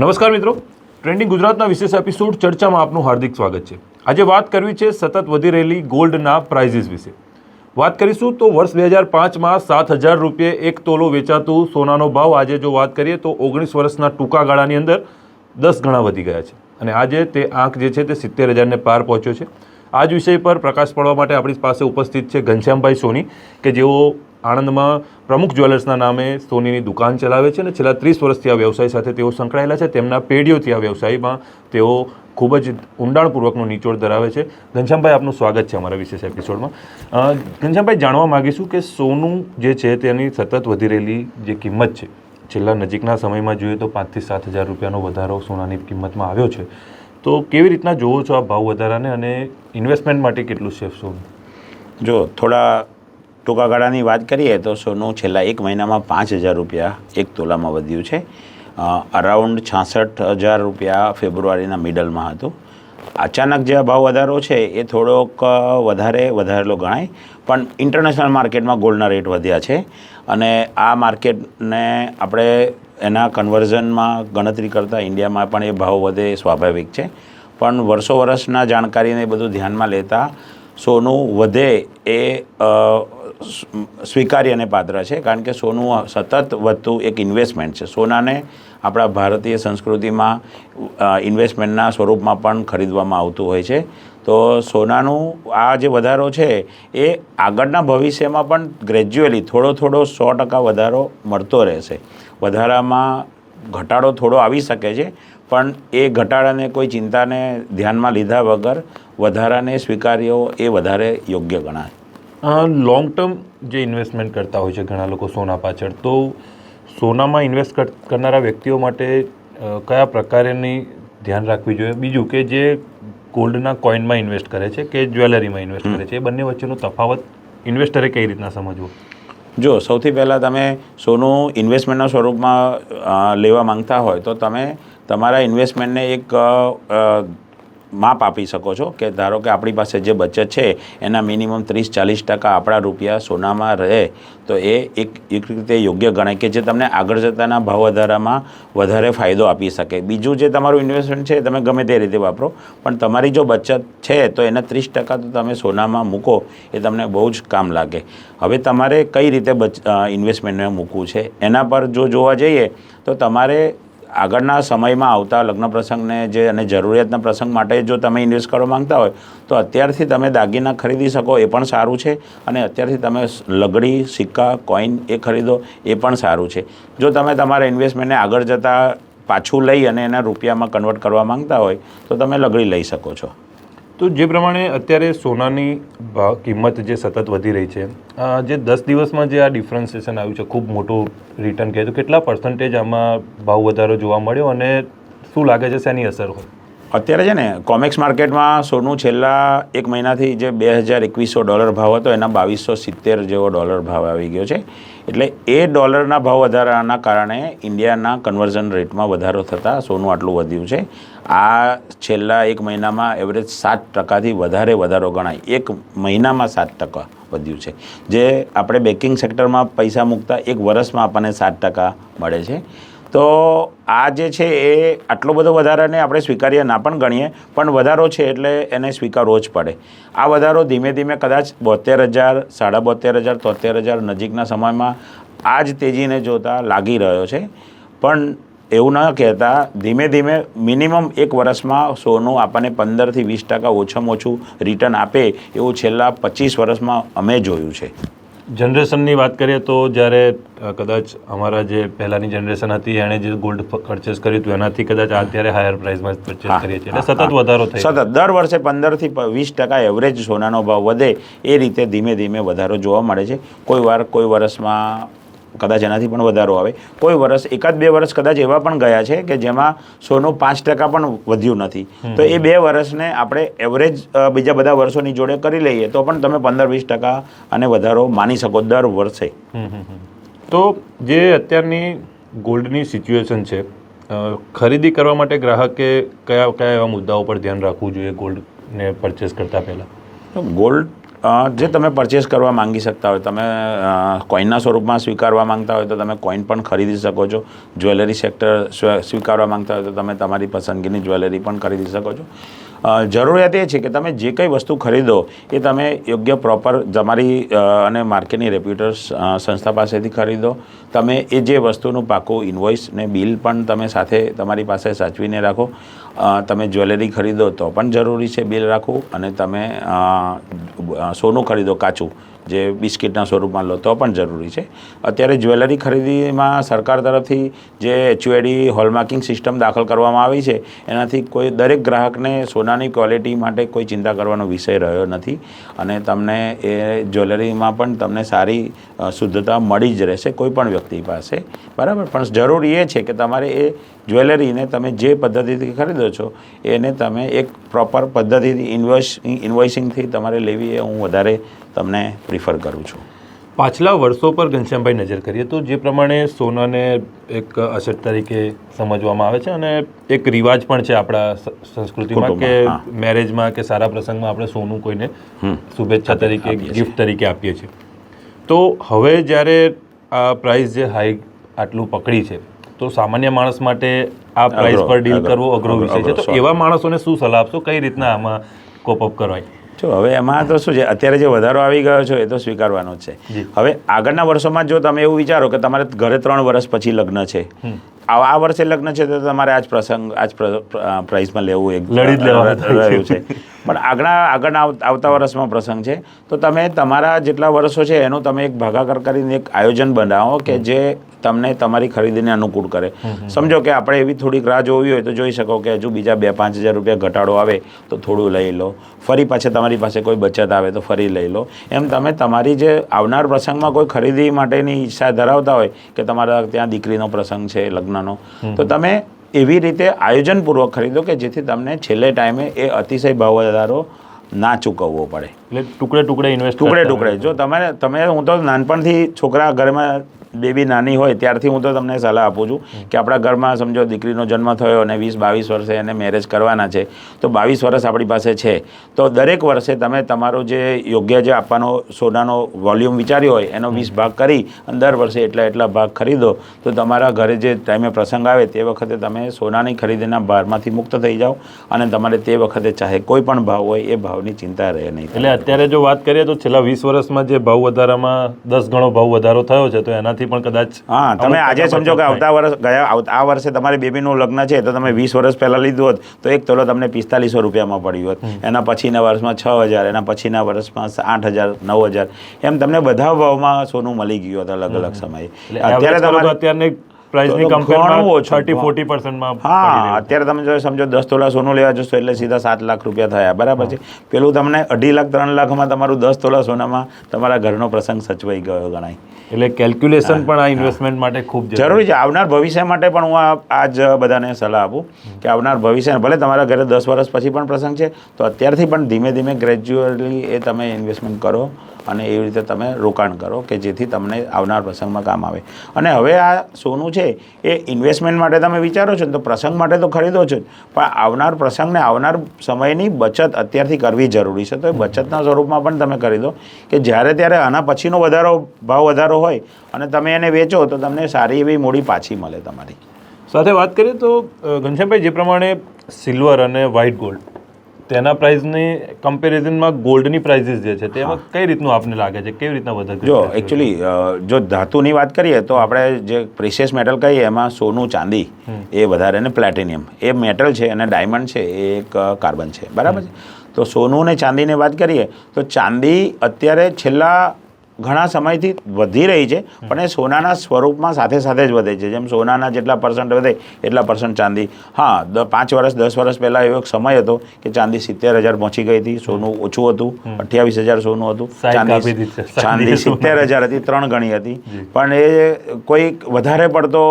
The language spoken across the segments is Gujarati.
નમસ્કાર મિત્રો. ટ્રેન્ડિંગ ગુજરાતના વિશેષ એપિસોડ ચર્ચામાં આપનું હાર્દિક સ્વાગત છે. આજે વાત કરવી છે સતત વધી રહેલી ગોલ્ડના પ્રાઇઝિસ વિશે. વાત કરીશું તો વર્ષ બે હજાર પાંચમાં સાત હજાર રૂપિયે એક તોલો વેચાતું સોનાનો ભાવ આજે જો વાત કરીએ તો ઓગણીસ વર્ષના ટૂંકા ગાળાની અંદર દસ ગણા વધી ગયા છે. અને આજે તે આંક જે છે તે સિત્તેર હજારને પાર પહોંચ્યો છે. આ જ વિષય પર પ્રકાશ પાડવા માટે આપણી પાસે ઉપસ્થિત છે ઘનશ્યામભાઈ સોની, કે જેઓ આણંદમાં પ્રમુખ જ્વેલર્સના નામે સોનીની દુકાન ચલાવે છે અને છેલ્લા ત્રીસ વર્ષથી આ વ્યવસાય સાથે તેઓ સંકળાયેલા છે. તેમના પેઢીઓથી આ વ્યવસાયમાં તેઓ ખૂબ જ ઊંડાણપૂર્વકનો નિચોડ ધરાવે છે. ઘનશ્યામભાઈ, આપનું સ્વાગત છે અમારા વિશેષ એપિસોડમાં. ઘનશ્યામભાઈ, જાણવા માગીશું કે સોનું જે છે તેની સતત વધી રહેલી જે કિંમત છે, છેલ્લા નજીકના સમયમાં જોઈએ તો પાંચથી સાત હજાર રૂપિયાનો વધારો સોનાની કિંમતમાં આવ્યો છે. તો કેવી રીતના જોવો છો આ ભાવ વધારાને અને ઇન્વેસ્ટમેન્ટ માટે કેટલું સેફ સોનું? જો, થોડા ટૂંકા ગાળાની વાત કરીએ તો સોનું છેલ્લા એક મહિનામાં પાંચ હજાર રૂપિયા એક તોલામાં વધ્યું છે. અરાઉન્ડ છાસઠ હજાર રૂપિયા ફેબ્રુઆરીના મિડલમાં હતું. અચાનક જે ભાવ વધારો છે એ થોડોક વધારે, વધારેલો ગણાય. પણ ઇન્ટરનેશનલ માર્કેટમાં ગોલ્ડના રેટ વધ્યા છે અને આ માર્કેટને આપણે એના કન્વર્ઝનમાં ગણતરી કરતાં ઇન્ડિયામાં પણ એ ભાવ વધે સ્વાભાવિક છે. પણ વર્ષો વર્ષના જાણકારીને બધું ધ્યાનમાં લેતા સોનું વધે એ અ, સ- સ્વીકાર્ય અને પાત્ર છે કારણ કે સોનું સતત વધતું એક ઇન્વેસ્ટમેન્ટ છે. સોનાને આપણા ભારતીય સંસ્કૃતિમાં ઇન્વેસ્ટમેન્ટના સ્વરૂપમાં પણ ખરીદવામાં આવતું હોય છે. તો સોનાનું આ જે વધારો છે એ આગળના ભવિષ્યમાં પણ ગ્રેજ્યુઅલી થોડો થોડો સો ટકા વધારો મળતો રહેશે. વધારામાં ઘટાડો થોડો આવી શકે છે પણ એ ઘટાડાને કોઈ ચિંતાને ધ્યાનમાં લીધા વગર વધારાને સ્વીકાર્યો એ વધારે યોગ્ય ગણાય. લોંગ ટર્મ જે ઇન્વેસ્ટમેન્ટ કરતા હોય છે, ઘણા લોકો સોના પાછળ, તો સોનામાં ઇન્વેસ્ટ કરનારા વ્યક્તિઓ માટે કયા પ્રકારની ધ્યાન રાખવી જોઈએ? બીજું કે જે ગોલ્ડના કોઈનમાં ઇન્વેસ્ટ કરે છે કે જ્વેલરીમાં ઇન્વેસ્ટ કરે છે, એ બંને વચ્ચેનો તફાવત ઇન્વેસ્ટરે કઈ રીતના સમજવો? જો, સૌથી પહેલાં તમે સોનું ઇન્વેસ્ટમેન્ટના સ્વરૂપમાં લેવા માંગતા હોય, તો તમે તમારા ઇન્વેસ્ટમેન્ટને એક માપ આપી શકો છો કે ધારો કે આપણી પાસે જે બચત છે, એના મિનિમમ ત્રીસ ચાલીસ ટકા આપણા રૂપિયા સોનામાં રહે, તો એ એક એક રીતે યોગ્ય ગણાય કે જે તમને આગળ જતાના ભાવ વધારામાં વધારે ફાયદો આપી શકે. બીજું જે તમારું ઇન્વેસ્ટમેન્ટ છે તમે ગમે તે રીતે વાપરો, પણ તમારી જો બચત છે, તો એના ત્રીસ ટકા તો તમે સોનામાં મૂકો, એ તમને બહુ જ કામ લાગે. હવે તમારે કઈ રીતે ઇન્વેસ્ટમેન્ટને મૂકવું છે, એના પર જો જોવા જઈએ, તો તમારે આગળના સમયમાં આવતા લગ્ન પ્રસંગને જે અને જરૂરિયાતના પ્રસંગ માટે જો તમે ઇન્વેસ્ટ કરવા માંગતા હોય, તો અત્યારથી તમે દાગીના ખરીદી શકો, એ પણ સારું છે. અને અત્યારથી તમે લગડી, સિક્કા, કોઈન એ ખરીદો, એ પણ સારું છે. જો તમે તમારા ઇન્વેસ્ટમેન્ટને આગળ જતાં પાછું લઈ અને એના રૂપિયામાં કન્વર્ટ કરવા માંગતા હોય, તો તમે લગડી લઈ શકો છો. તો જે પ્રમાણે અત્યારે સોનાની ભાવ કિંમત જે સતત વધી રહી છે જે દસ દિવસમાં જે આ ડિફરન્સિએશન આવ્યું છે, ખૂબ મોટું રિટર્ન કહે તો કેટલા પર્સન્ટેજ આમાં ભાવ વધારો જોવા મળ્યો અને શું લાગે છે શેની અસર હોય? અત્યારે છે ને કોમેક્સ માર્કેટમાં સોનું છેલ્લા એક મહિનાથી જે બે હજાર એકવીસો ડોલર ભાવ હતો, એના બાવીસો સિત્તેર જેવો ડોલર ભાવ આવી ગયો છે. એટલે એ ડોલરના ભાવ વધારાના કારણે ઇન્ડિયાના કન્વર્ઝન રેટમાં વધારો થતાં સોનું આટલું વધ્યું છે. આ છેલ્લા એક મહિનામાં એવરેજ સાત ટકાથી વધારે વધારો ગણાય. એક મહિનામાં સાત ટકા વધ્યું છે. જે આપણે બેકિંગ સેક્ટરમાં પૈસા મૂકતા એક વર્ષમાં આપણને સાત ટકા મળે છે. તો આ જે છે એ આટલો બધો વધારાને આપણે સ્વીકાર્ય ના પણ ગણીએ, પણ વધારો છે એટલે એને સ્વીકારવો જ પડે. આ વધારો ધીમે ધીમે કદાચ બોતેર હજાર, સાડા બોતેર હજાર તોતેર હજાર નજીકના સમયમાં આ જ તેજીને જોતા લાગી રહ્યો છે. પણ એવું ન કહેતા ધીમે ધીમે મિનિમમ એક વર્ષમાં સોનું આપણને પંદરથી વીસ ટકા ઓછામાં ઓછું રિટર્ન આપે એવું છેલ્લા પચીસ વર્ષમાં અમે જોયું છે. જનરેશનની વાત કરીએ તો જ્યારે કદાચ અમારા જે પહેલાંની જનરેશન હતી એણે જે ગોલ્ડ પરચેસ કર્યું હતું એનાથી કદાચ અત્યારે હાયર પ્રાઇસમાં પરચેસ કરીએ છીએ. એટલે સતત વધારો થાય સતત. દર વર્ષે પંદરથી વીસ ટકા એવરેજ સોનાનો ભાવ વધે એ રીતે ધીમે ધીમે વધારો જોવા મળે છે. કોઈ વાર કોઈ વર્ષમાં કદાચ એનાથી પણ વધારો આવે. કોઈ વર્ષ એકાદ બે વર્ષ કદાચ એવા પણ ગયા છે કે જેમાં સોનું પાંચ ટકા પણ વધ્યું નથી. તો એ બે વર્ષને આપણે એવરેજ બીજા બધા વર્ષોની જોડે કરી લઈએ તો પણ તમે પંદર વીસ ટકા અને વધારો માની શકો દર વર્ષે. તો જે અત્યારની ગોલ્ડની સિચ્યુએશન છે ખરીદી કરવા માટે ગ્રાહકે કયા કયા એવા મુદ્દાઓ પર ધ્યાન રાખવું જોઈએ ગોલ્ડને પરચેસ કરતા પહેલાં? તો ગોલ્ડ જે તમે પરચેસ કરવા માંગી શકતા હોય, તમે કોઈનના સ્વરૂપમાં સ્વીકારવા માંગતા હોય તો તમે કોઈન પણ ખરીદી શકો છો. જ્વેલરી સેક્ટર સ્વ- સ્વીકારવા માંગતા હોય તો તમે તમારી પસંદગીની જ્વેલરી પણ ખરીદી શકો છો. જરૂરિયાત એ છે કે તમે જે કંઈ વસ્તુ ખરીદો એ તમે યોગ્ય પ્રોપર તમારી અને માર્કેટની રેપ્યુટર સંસ્થા પાસેથી ખરીદો. તમે એ જે વસ્તુનું પાકું ઇન્વોઇસ ને બિલ પણ તમે સાથે તમારી પાસે સાચવીને રાખો. તમે જ્વેલરી ખરીદો તો પણ જરૂરી છે બિલ રાખવું અને તમે સોનું ખરીદો કાચું. જે બિસ્કિટના સ્વરૂપમાં લો, તો પણ જરૂરી છે. અત્યારે જ્વેલરી ખરીદીમાં સરકાર તરફથી જે એચયુએડી હોલમાર્કિંગ સિસ્ટમ દાખલ કરવામાં આવી છે, એનાથી કોઈ દરેક ગ્રાહકને સોનાની ક્વોલિટી માટે કોઈ ચિંતા કરવાનો વિષય રહ્યો નથી અને તમને એ જ્વેલરીમાં પણ તમને સારી શુદ્ધતા મળી જ રહેશે કોઈ પણ વ્યક્તિ પાસે. બરાબર? પણ જરૂરી એ છે કે તમારે એ જ્વેલરીને તમે જે પદ્ધતિથી ખરીદો છો એને તમે એક પ્રોપર પદ્ધતિથી ઇન્વોઇસ ઇન્વોઇસિંગથી તમારે લેવી એ હું વધારે તમને પ્રિફર કરું છું. પાછલા વર્ષો પર ઘનશ્યામભાઈ નજર કરીએ તો જે પ્રમાણે સોનાને એક અસેટ તરીકે સમજવામાં આવે છે અને એક રિવાજ પણ છે આપણા સંસ્કૃતિમાં કે મેરેજમાં કે સારા પ્રસંગમાં આપણે સોનું કોઈને શુભેચ્છા તરીકે ગિફ્ટ તરીકે આપીએ છીએ. તો હવે જ્યારે આ પ્રાઇસ જે હાઈ આટલું પકડી છે તો સામાન્ય માણસ માટે આ પ્રાઇસ પર ડીલ કરવો અઘરો વિષય છે. તો એવા માણસોને શું સલાહ આપશો? કઈ રીતના આમાં કોપ અપ કરવાય? જો હવે એમાં તો શું છે? અત્યારે જે વધારો આવી ગયો છે એ તો સ્વીકારવાનો જ છે. હવે આગળના વર્ષોમાં જો તમે એવું વિચારો કે તમારે ઘરે ત્રણ વર્ષ પછી લગ્ન છે આ આ વર્ષે લગ્ન છે તો તમારે આજ પ્રસંગ આજ પ્ર- પ્રાઇઝમાં લેવું એક લડી જ લેવાનું છે. પણ આગળના આગળના આવ- આવતા વર્ષમાં પ્રસંગ છે. તો તમે તમારા જેટલા વર્ષો છે એનું તમે એક ભાગાકાર કરીને એક આયોજન બનાવો કે જે તમને તમારી ખરીદીને અનુકૂળ કરે. સમજો કે આપણે એવી થોડીક રાહ જોવી હોય તો જોઈ શકો કે હજુ બીજા બે પાંચ હજાર રૂપિયા ઘટાડો આવે તો થોડું લઈ લો. ફરી પાછા તમારી પાસે કોઈ બચત આવે તો ફરી લઈ લો. એમ તમે તમારી જે આવનાર પ્રસંગમાં કોઈ ખરીદી માટેની ઈચ્છા ધરાવતા હોય કે તમારા ત્યાં દીકરીનો પ્રસંગ છે લગ્નનો તો તમે એવી રીતે આયોજનપૂર્વક ખરીદો કે જેથી તમને છેલ્લે ટાઈમે એ અતિશય ભાવ વધારો ના ચૂકવવો પડે. એટલે ટુકડે ટુકડે ઇન્વેસ્ટ ટુકડે ટુકડે. જો તમે તમે હું તો નાનપણથી છોકરા ઘરમાં બેબી નાની હોય ત્યારથી હું તો તમને સલાહ આપું છું કે આપણા ઘરમાં સમજો દીકરીનો જન્મ થયો અને વીસ બાવીસ વર્ષે એને મેરેજ કરવાના છે તો બાવીસ વર્ષ આપણી પાસે છે. તો દરેક વર્ષે તમે તમારો જે યોગ્ય જે આપવાનો સોનાનો વોલ્યુમ વિચાર્યો હોય એનો વીસ ભાગ કરી અને દર વર્ષે એટલા એટલા ભાગ ખરીદો તો તમારા ઘરે જે ટાઈમે પ્રસંગ આવે તે વખતે તમે સોનાની ખરીદીના ભારમાંથી મુક્ત થઈ જાઓ અને તમારે તે વખતે ચાહે કોઈ પણ ભાવ હોય એ ભાવની ચિંતા રહે નહીં. એટલે અત્યારે જો વાત કરીએ તો છેલ્લા વીસ વર્ષમાં જે ભાવ વધારામાં દસ ગણો ભાવ વધારો થયો છે તો એનાથી પણ કદાચ હા તમે આજે સમજો કે આવતા વર્ષ ગયા આ વર્ષે તમારી બેબીનું લગ્ન છે તો તમે વીસ વર્ષ પહેલાં લીધું હોત તો એક તોલો તમને પિસ્તાલીસો રૂપિયામાં પડ્યું હોત. એના પછીના વર્ષમાં છ હજાર એના પછીના વર્ષમાં આઠ હજાર નવ હજાર. એમ તમને બધા ભાવમાં સોનું મળી ગયું હતું અલગ અલગ સમયે. અત્યારે તમારે અત્યારની પ્રાઇસની કમ્પેરમાં. થર્ટી ફોર્ટી પર્સન્ટમાં હા અત્યારે તમે જો સમજો દસ તોલા સોનું લેવા જશો એટલે સીધા સાત લાખ રૂપિયા થયા. બરાબર છે? પેલું તમને અઢી લાખ ત્રણ લાખમાં તમારું દસ તોલા સોનામાં તમારા ઘરનો પ્રસંગ સચવાઈ ગયો ગણાય. એટલે કેલ્ક્યુલેશન પણ આ ઇન્વેસ્ટમેન્ટ માટે ખૂબ જરૂરી. છે. આવનાર ભવિષ્ય માટે પણ હું આ આજ બધાને સલાહ આપું કે આવનાર ભવિષ્ય ભલે તમારા ઘરે દસ વર્ષ પછી પણ પ્રસંગ છે તો અત્યારથી પણ ધીમે ધીમે ગ્રેજ્યુઅલી એ તમે ઇન્વેસ્ટમેન્ટ કરો. અને એવી રીતે તમે રોકાણ કરો કે જેથી તમને આવનાર પ્રસંગમાં કામ આવે. અને હવે આ સોનું છે, એ ઇન્વેસ્ટમેન્ટ માટે તમે વિચારો છો ને, તો પ્રસંગ માટે તો ખરીદો છો પણ આવનાર પ્રસંગને આવનાર સમયની બચત અત્યારથી કરવી જરૂરી છે. તો એ બચતના સ્વરૂપમાં પણ તમે કરી દો કે જ્યારે ત્યારે આના પછીનો વધારો, ભાવ વધારો હોય અને તમે એને વેચો, તો તમને સારી એવી મૂડી પાછી મળે તમારી. સાથે વાત કરીએ તો ઘનશ્યામભાઈ, જે પ્રમાણે સિલ્વર અને વ્હાઇટ ગોલ્ડ તેના પ્રાઇસની કમ્પેરિઝનમાં ગોલ્ડની પ્રાઇસીસ જે છે તેમાં કઈ રીતનું આપને લાગે છે? કેવી રીતના વધારે જો એકચ્યુઅલી જો ધાતુની વાત કરીએ તો આપણે જે પ્રિશિયસ મેટલ કહીએ એમાં સોનું ચાંદી એ વધારે ને પ્લેટિનિયમ એ મેટલ છે અને ડાયમંડ છે એ એક કાર્બન છે. બરાબર છે? તો સોનું ને ચાંદીની વાત કરીએ તો ચાંદી અત્યારે છેલ્લા ઘણા સમયથી વધી રહી છે પણ એ સોનાના સ્વરૂપમાં સાથે સાથે જ વધે છે. જેમ સોનાના જેટલા પર્સન્ટ વધે એટલા પર્સન્ટ ચાંદી. હા પાંચ વર્ષ દસ વર્ષ પહેલાં એવો એક સમય હતો કે ચાંદી સિત્તેર હજાર પહોંચી ગઈ હતી સોનું ઓછું હતું અઠ્યાવીસ હજાર સોનું હતું. ચાંદી ચાંદી સિત્તેર હજાર હતી ત્રણ ગણી હતી. પણ એ કોઈ વધારે પડતો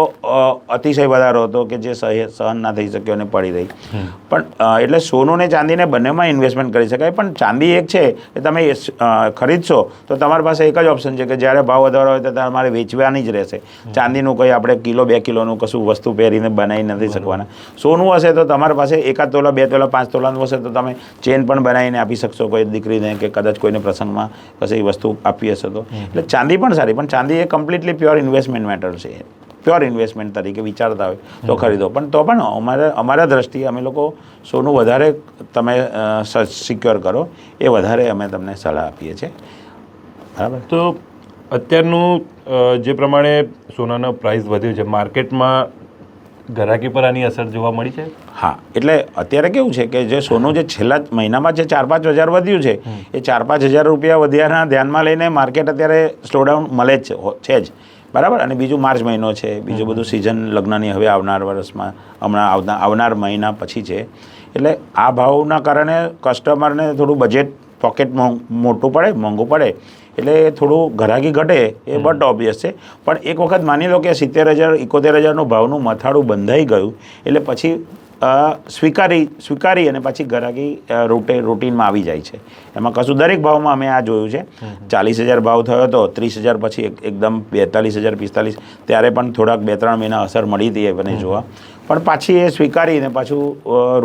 અતિશય વધારો હતો કે જે સહે- સહન ના થઈ શક્યો અને પડી રહી. પણ એટલે સોનું ને ચાંદીને બંનેમાં ઇન્વેસ્ટમેન્ટ કરી શકાય. પણ ચાંદી એક છે એ તમે ખરીદશો તો તમારી પાસે એક જ ઓપ્શન છે કે જ્યારે ભાવ વધારો હોય તો તમારે વેચવાની જ રહેશે. ચાંદીનું કોઈ આપણે કિલો, બે કિલોનું કશું વસ્તુ પહેરીને બનાવી નથી શકવાના. સોનું હશે તો તમારી પાસે એકાદ તોલા, બે તોલા, પાંચ તોલાનું હશે તો તમે ચેન પણ બનાવીને આપી શકશો કોઈ દીકરીને કે કદાચ કોઈને પ્રસંગમાં કશી વસ્તુ આપી હશે તો. એટલે ચાંદી પણ સારી, પણ ચાંદી એ કમ્પ્લીટલી પ્યોર ઇન્વેસ્ટમેન્ટ મેટર છે. પ્યોર ઇન્વેસ્ટમેન્ટ તરીકે વિચારતા હોય તો ખરીદો. પણ તો પણ અમારા અમારા દ્રષ્ટિએ અમે લોકો સોનું વધારે તમે સિક્યોર કરો, એ વધારે અમે તમને સલાહ આપીએ છીએ. બરાબર. તો અત્યારનું જે પ્રમાણે સોનાનો પ્રાઇસ વધ્યો છે માર્કેટમાં ઘરાકી પર આની અસર જોવા મળી છે? હા એટલે અત્યારે કેવું છે કે જે સોનું જે છેલ્લા મહિનામાં જે ચાર પાંચ હજાર વધ્યું છે એ ચાર પાંચ હજાર રૂપિયા વધ્યાના ધ્યાનમાં લઈને માર્કેટ અત્યારે સ્લોડાઉન મળે જ છે જ. બરાબર? અને બીજું માર્ચ મહિનો છે બીજું બધું સિઝન લગ્નની હવે આવનાર વર્ષમાં હમણાં આવનાર આવનાર મહિના પછી છે. એટલે આ ભાવના કારણે કસ્ટમરને થોડું બજેટ પોકેટ મોટું પડે મોંઘું પડે. એટલે થોડું ઘરાકી ઘટે એ બટ ઓબ્વિયસ છે. પણ એક વખત માની લો કે સિત્તેર હજાર એકોતેર હજારનું ભાવનું મથાળું બંધાઈ ગયું એટલે પછી સ્વીકારી સ્વીકારી અને પછી ઘરાકી રૂટે રૂટીનમાં આવી જાય છે. એમાં કશું દરેક ભાવમાં અમે આ જોયું છે. ચાલીસ હજાર ભાવ થયો હતો ત્રીસ હજાર પછી એકદમ બેતાલીસ હજાર પિસ્તાલીસ ત્યારે પણ થોડાક બે ત્રણ મહિના અસર મળી હતી એ મને જોવા. પણ પાછી એ સ્વીકારીને પાછું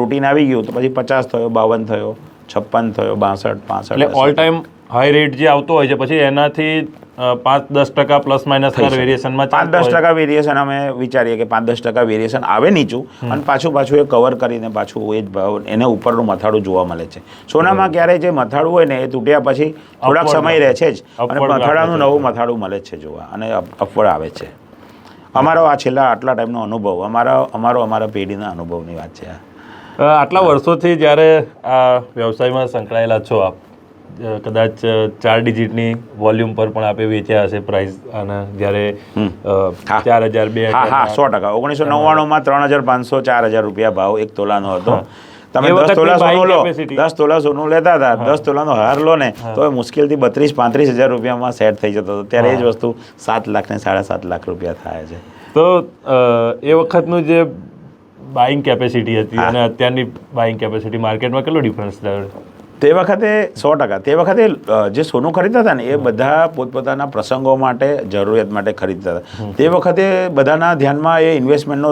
રૂટીન આવી ગયું તો પછી પચાસ થયો બાવન થયો છપ્પન થયો બાસઠ પાસઠ એટલે ઓલ ટાઈમ હાઈ રેટ જે આવતો હોય છે પછી એનાથી પાંચ દસ ટકા પ્લસ માઇનસ વેરિએશનમાં પાંચ દસ ટકા વેરિએશન અમે વિચારીએ કે પાંચ દસ ટકા વેરિએશન આવે નીચું અને પાછું પાછું એ કવર કરીને પાછું એ જ ભાવ એને ઉપરનું મથાળું જોવા મળે છે. સોનામાં ક્યારેય જે મથાળું હોય ને એ તૂટ્યા પછી થોડાક સમય રહે છે જ અને મથાળાનું નવું મથાળું મળે છે જોવા અને અપવડ આવે છે. અમારો આ છેલ્લા આટલા ટાઈમનો અનુભવ અમારા અમારો અમારા પેઢીના અનુભવની વાત છે આટલા વર્ષોથી જ્યારે આ વ્યવસાયમાં સંકળાયેલા છો આપ કદાચ ચાર ડિજિટની વોલ્યુમ પર પણ આપે વેચ્યા હશે પ્રાઇસ અને જ્યારે. ચાર હજાર બે હા હા સો ટકા. ઓગણીસો નવ્વાણુંમાં ત્રણ હજાર પાંચસો ચાર હજાર રૂપિયા ભાવ એક તોલાનો હતો. તમે દસ તોલા સોનું લો. દસ તોલા સોનું લેતા હતા. દસ તોલાનો હાર લો ને તો એ મુશ્કેલથી બત્રીસ પાંત્રીસ હજાર રૂપિયામાં સેટ થઈ જતો હતો. ત્યારે એ જ વસ્તુ સાત લાખ ને સાડા સાત લાખ રૂપિયા થાય છે. તો એ વખતનું જે બાઇંગ કેપેસિટી હતી અને અત્યારની બાઇંગ કેપેસિટી માર્કેટમાં કેટલો ડિફરન્સ થયો? તે વખતે સો ટકા. તે વખતે જે સોનું ખરીદતા હતા ને એ બધા પોતપોતાના પ્રસંગો માટે જરૂરિયાત માટે ખરીદતા હતા. તે વખતે બધાના ધ્યાનમાં એ ઇન્વેસ્ટમેન્ટનો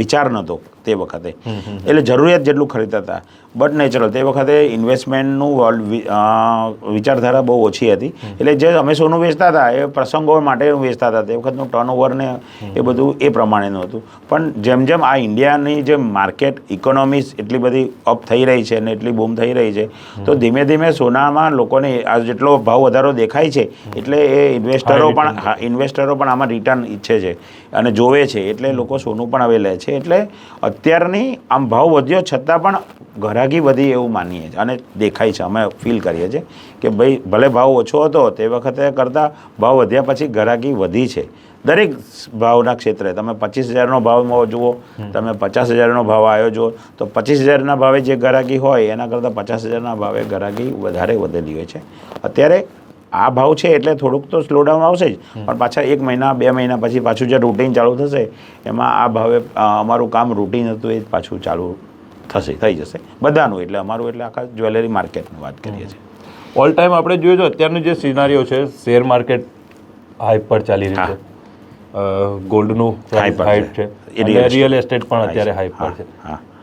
વિચાર નહોતો. તે વખતે. એટલે જરૂરિયાત જેટલું ખરીદતા હતા. બટ નેચરલ તે વખતે ઇન્વેસ્ટમેન્ટનું વર્લ્ડ વિચારધારા બહુ ઓછી હતી. એટલે જે અમે સોનું વેચતા હતા એ પ્રસંગો માટે વેચતા હતા. તે વખતનું ટર્નઓવર ને એ બધું એ પ્રમાણેનું હતું. પણ જેમ જેમ આ ઇન્ડિયાની જે માર્કેટ ઇકોનોમીઝ એટલી બધી અપ થઈ રહી છે અને એટલી બૂમ થઈ રહી છે તો ધીમે ધીમે સોનામાં લોકોને આ જેટલો ભાવ વધારો દેખાય છે એટલે એ ઇન્વેસ્ટરો પણ હા ઇન્વેસ્ટરો પણ આમાં રિટર્ન ઈચ્છે છે અને જોવે છે. એટલે લોકો સોનું પણ હવે લે છે. એટલે અત્યારની આમ ભાવ વધ્યો છતાં પણ ઘરાકી વધી એવું માનીએ છીએ. અને દેખાય છે અમે ફીલ કરીએ છીએ કે ભાઈ ભલે ભાવ ઓછો હતો તે વખતે કરતાં ભાવ વધ્યા પછી ઘરાકી વધી છે. દરેક ભાવના ક્ષેત્રે તમે પચીસ હજારનો ભાવ જુઓ તમે પચાસ હજારનો ભાવ આવ્યો જુઓ તો પચીસ હજારના ભાવે જે ઘરાકી હોય એના કરતાં પચાસ હજારના ભાવે ઘરાકી વધારે વધેલી હોય છે. અત્યારે આ ભાવ છે એટલે થોડુંક તો સ્લોડાઉન આવશે જ. પણ પાછા એક મહિના બે મહિના પછી પાછું જે રૂટીન ચાલુ થશે એમાં આ ભાવે અમારું કામ રૂટીન હતું એ જ પાછું ચાલુ થશે થઈ જશે. બધાનું એટલે અમારું એટલે આખા જ્વેલરી માર્કેટની વાત કરીએ છીએ. ઓલ ટાઈમ આપણે જોઈએ તો અત્યારનું જે સિનારીઓ છે શેર માર્કેટ હાઈપ પર ચાલી રહ્યું છે. ગોલ્ડનું હાઈપ છે. રિયલ એસ્ટેટ પણ અત્યારે હાઈપ પર છે.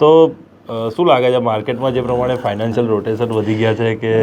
તો શું લાગે છે માર્કેટમાં જે પ્રમાણે ફાઇનાન્શિયલ રોટેશન વધી ગયા છે કે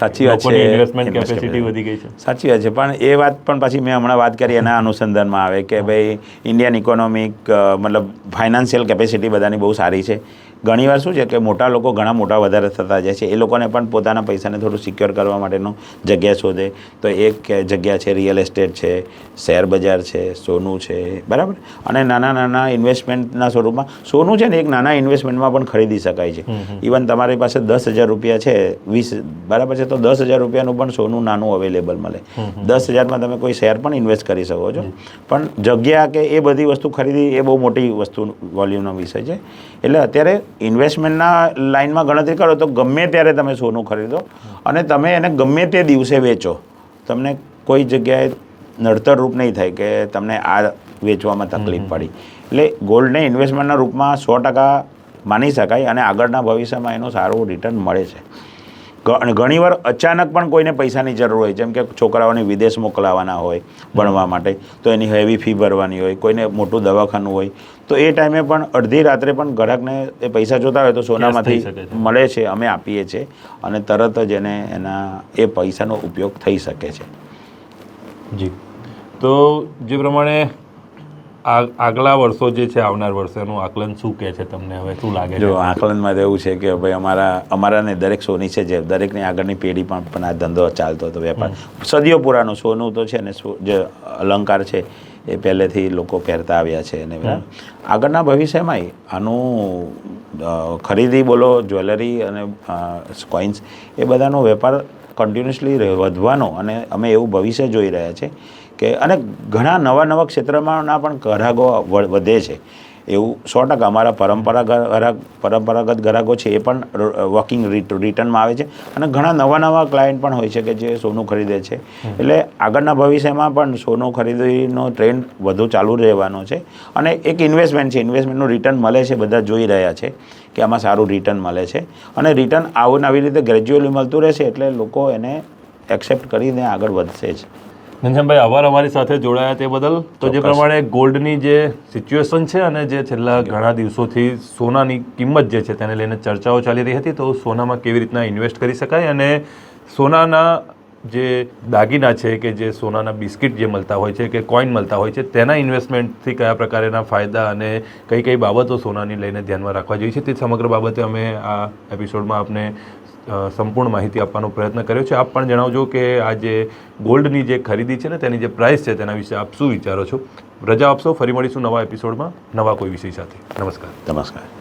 સાચી વાત છે. ઇન્વેસ્ટમેન્ટ કેપેસિટી વધી ગઈ છે? સાચી વાત છે. પણ એ વાત પણ પછી મેં હમણાં વાત કરી એના અનુસંધાનમાં આવે કે ભાઈ ઇન્ડિયન ઇકોનોમિક મતલબ ફાઇનાન્શિયલ કેપેસિટી બધાની બહુ સારી છે. ઘણીવાર શું છે કે મોટા લોકો ઘણા મોટા વધારે થતા જાય છે. એ લોકોને પણ પોતાના પૈસાને થોડું સિક્યોર કરવા માટેનું જગ્યા શોધે. તો એક જગ્યા છે રિયલ એસ્ટેટ છે શેર બજાર છે સોનું છે બરાબર? અને નાના નાના ઇન્વેસ્ટમેન્ટના સ્વરૂપમાં સોનું છે ને એક નાના ઇન્વેસ્ટમેન્ટમાં પણ ખરીદી શકાય છે. ઇવન તમારી પાસે દસ હજાર રૂપિયા છે વીસ બરાબર છે તો દસ હજાર રૂપિયાનું પણ સોનું નાનું અવેલેબલ મળે. દસ હજારમાં તમે કોઈ શેર પણ ઇન્વેસ્ટ કરી શકો છો. પણ જગ્યા કે એ બધી વસ્તુ ખરીદી એ બહુ મોટી વસ્તુ વોલ્યુમનો વિષય છે. એટલે અત્યારે ઇન્વેસ્ટમેન્ટના લાઇનમાં ગણતરી કરો તો ગમે ત્યારે તમે સોનું ખરીદો અને તમે એને ગમે તે દિવસે વેચો. તમને કોઈ જગ્યાએ નડતર રૂપ નહીં થાય કે તમને આ વેચવામાં તકલીફ પડી. એટલે ગોલ્ડને ઇન્વેસ્ટમેન્ટના રૂપમાં સો ટકા માની શકાય અને આગળના ભવિષ્યમાં એનું સારું રિટર્ન મળે છે. ઘણીવાર અચાનક પણ કોઈને પૈસાની જરૂર હોય જેમ કે છોકરાઓને વિદેશ મોકલાવાના હોય ભણવા માટે તો એની હેવી ફી ભરવાની હોય કોઈને મોટું દવાખાનું હોય તો એ ટાઈમે પણ અડધી રાત્રે પણ ગ્રાહકને એ પૈસા જોતા હોય તો સોનામાંથી શકે મળે છે અમે આપીએ છીએ અને તરત જ એને એના એ પૈસાનો ઉપયોગ થઈ શકે છે. જી. તો જે પ્રમાણે આગલા વર્ષો જે છે આવનાર વર્ષેનું આકલન શું કહે છે તમને? હવે શું લાગે જો છે આકલનમાં તો એવું છે કે ભાઈ અમારા અમારાને દરેક સોની છે જે દરેકની આગળની પેઢી પણ પણ આ ધંધો ચાલતો હતો વેપાર. સદીઓ પુરાનો સોનું તો છે ને સો- જે અલંકાર છે એ પહેલેથી લોકો પહેરતા આવ્યા છે અને આગળના ભવિષ્યમાંય આનું ખરીદી બોલો જ્વેલરી અને કોઇન્સ એ બધાનો વેપાર કન્ટિન્યુઅસલી વધવાનો અને અમે એવું ભવિષ્ય જોઈ રહ્યા છે કે અને ઘણા નવા નવા ક્ષેત્રમાંના પણ ગ્રાહકો વધે છે. એવું સો ટકા અમારા પરંપરાગત પરંપરાગત ગ્રાહકો છે એ પણ વર્કિંગ રિટર્નમાં આવે છે. અને ઘણા નવા નવા ક્લાયન્ટ પણ હોય છે કે જે સોનું ખરીદે છે. એટલે આગળના ભવિષ્યમાં પણ સોનું ખરીદીનો ટ્રેન્ડ વધુ ચાલુ રહેવાનો છે. અને એક ઇન્વેસ્ટમેન્ટ છે. ઇન્વેસ્ટમેન્ટનું રિટર્ન મળે છે. બધા જોઈ રહ્યા છે કે આમાં સારું રિટર્ન મળે છે. અને રિટર્ન આવું આવી રીતે ગ્રેજ્યુઅલી મળતું રહેશે એટલે લોકો એને એક્સેપ્ટ કરીને આગળ વધશે જ. ઘનશ્યામભાઈ આભાર અમારી સાથે જોડાયા તે બદલ. તો જે પ્રમાણે ગોલ્ડની જે સિચ્યુએશન છે અને જે છેલ્લા ઘણા દિવસોથી સોનાની કિંમત જે છે તેને લઈને ચર્ચાઓ ચાલી રહી હતી તો સોનામાં કેવી રીતના ઇન્વેસ્ટ કરી શકાય અને સોનાના જે દાગીના છે કે જે સોનાના બિસ્કિટ જે મળતા હોય છે કે કોઈન મળતા હોય છે તેના ઇન્વેસ્ટમેન્ટથી કયા પ્રકારના ફાયદા અને કઈ કઈ બાબતો સોનાની લઈને ધ્યાનમાં રાખવા જોઈએ છે તે સમગ્ર બાબતે અમે આ એપિસોડમાં આપને સંપૂર્ણ માહિતી આપવાનો પ્રયત્ન કર્યો છે. આપ પણ જણાવજો કે આ જે ગોલ્ડની જે ખરીદી છે ને, તેની જે પ્રાઇસ છે, તેના વિશે આપ શું વિચારો છો? રજા આપશો, ફરી મળીશું નવા એપિસોડમાં નવા કોઈ વિષય સાથે. નમસ્કાર. નમસ્કાર.